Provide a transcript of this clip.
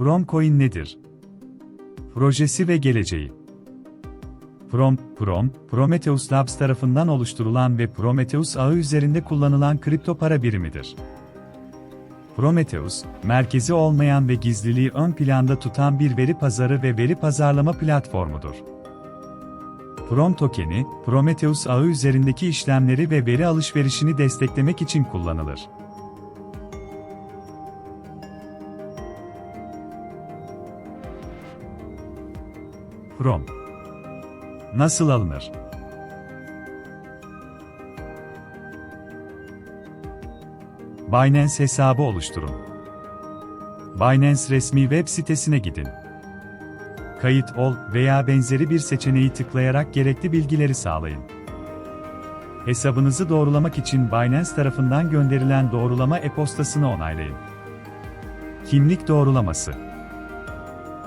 Promcoin nedir? Projesi ve geleceği. Prom, Prom, Prometheus Labs tarafından oluşturulan ve Prometheus ağı üzerinde kullanılan kripto para birimidir. Prometheus, merkezi olmayan ve gizliliği ön planda tutan bir veri pazarı ve veri pazarlama platformudur. Prom tokeni, Prometheus ağı üzerindeki işlemleri ve veri alışverişini desteklemek için kullanılır. Prom Nasıl alınır? Binance hesabı oluşturun. Binance resmi web sitesine gidin. Kayıt ol veya benzeri bir seçeneği tıklayarak gerekli bilgileri sağlayın. Hesabınızı doğrulamak için Binance tarafından gönderilen doğrulama e-postasını onaylayın. Kimlik doğrulaması